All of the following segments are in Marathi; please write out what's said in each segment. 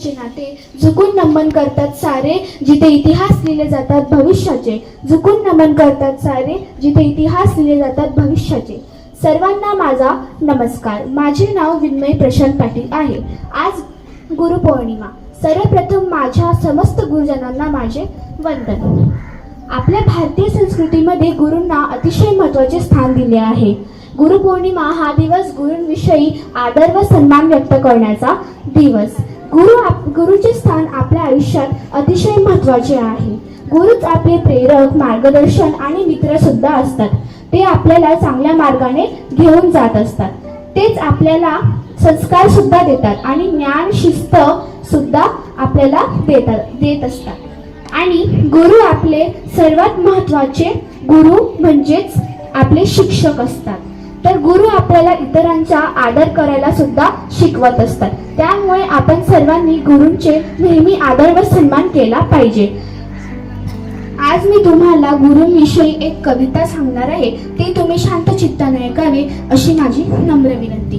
भविष्याचे नाते झुकून नमन करतात सारे जिथे इतिहास लिहिले जातात भविष्याचे. झुकून नमन करतात सारे जिथे इतिहास लिहिले जातात भविष्याचे. सर्वांना माझा नमस्कार. माझे नाव विन्मय प्रशांत पाटील आहे. आज गुरुपौर्णिमा सर्वप्रथम माझ्या समस्त गुरुजनांना माझे वंदन. आपल्या भारतीय संस्कृतीमध्ये गुरूंना अतिशय महत्त्वाचे स्थान दिले आहे. गुरुपौर्णिमा हा दिवस गुरूंविषयी आदर व सन्मान व्यक्त करण्याचा दिवस. गुरु आप गुरुचे स्थान आपल्या आयुष्यात अतिशय महत्त्वाचे आहे. गुरुच आपले प्रेरक मार्गदर्शन आणि मित्र सुद्धा असतात. ते आपल्याला चांगल्या मार्गाने घेऊन जात असतात. तेच आपल्याला संस्कार सुद्धा देतात आणि ज्ञान शिस्त सुद्धा आपल्याला देतात देत असतात. आणि गुरु आपले सर्वात महत्त्वाचे गुरु म्हणजेच आपले शिक्षक असतात. तर गुरु आपल्याला इतरांचा आदर करायला सुद्धा शिकवत असतात. त्यामुळे आपण सर्वांनी गुरूंचे नेहमी आदर व सन्मान केला पाहिजे. आज मी तुम्हाला गुरुंविषयी एक कविता सांगणार आहे. ती तुम्ही शांत चित्ताने ऐकावे अशी माझी नम्र विनंती.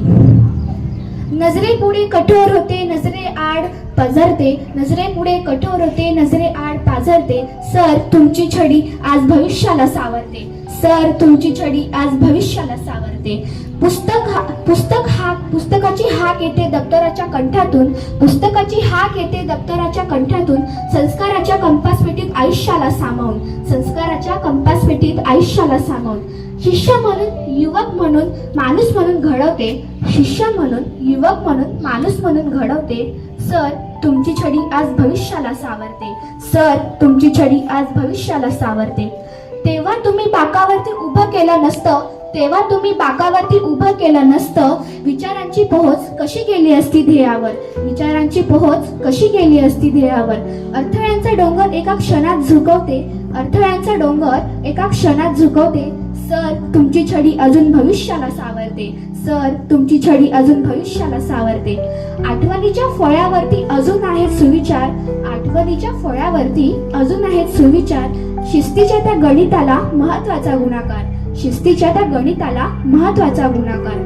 नजरे पुढे कठोर होते नजरे आड पझरते नजरे पुढे कठोर होते नजरे आड पाझरते सर तुमची छडी आज भविष्याला सावरते. सर तुमची छडी आज भविष्याला सावरते. पुस्तक हा पुस्तक हाक पुस्तकाची हाक येते दप्तराच्या कंठातून. पुस्तकाची हाक येते दप्तराच्या कंठातून. संस्काराच्या कंपासपेटीत आयुष्याला सामावून. संस्काराच्या कंपासपेटीत आयुष्याला सामावून. शिष्य म्हणून युवक म्हणून माणूस म्हणून घडवते. शिष्य म्हणून युवक म्हणून माणूस म्हणून घडवते. सर तुमची छडी आज भविष्याला सावरते. सर तुमची छडी आज भविष्याला सावरते. तेव्हा तुम्ही बाकावरती उभं केलं नसतं तेव्हा तुम्ही बाकावरती उभं केलं नसतं विचारांची पोहोच कशी गेली असती ध्येयावर? विचारांची पोहोच कशी गेली असती ध्येयावर? अडथळ्यांचा डोंगर एका क्षणात झुकवते अडथळ्यांचा डोंगर एका क्षणात झुकवते सर तुमची छडी अजून भविष्याला सावरते. सर तुमची छडी अजून भविष्याला सावरते. आठवणीच्या फळ्यावरती अजून आहेत सुविचार आठवणीच्या फळ्यावरती अजून आहेत सुविचार शिस्तीच्या त्या गणिताला महत्त्वाचा गुणाकार. शिस्तीच्या त्या गणिताला महत्त्वाचा गुणाकार.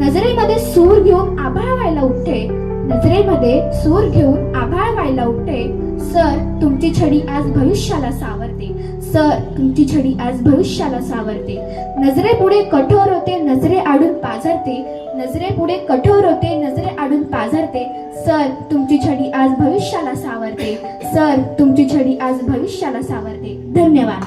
नजरेमध्ये सूर घेऊन आभाळ व्हायला उठते. नजरेमध्ये सूर घेऊन आभाळ व्हायला उठते. सर तुमची छडी आज भविष्याला सावरते. सर तुमची छडी आज भविष्याला सावरते. नजरेपुढे कठोर होते नजरे आडून पाझरते. नजरेपुढे कठोर होते नजरे आडून पाझरते. सर तुमची छडी आज भविष्य सावरते. सर तुमची छडी आज भविष्याला सावरते. धन्यवाद.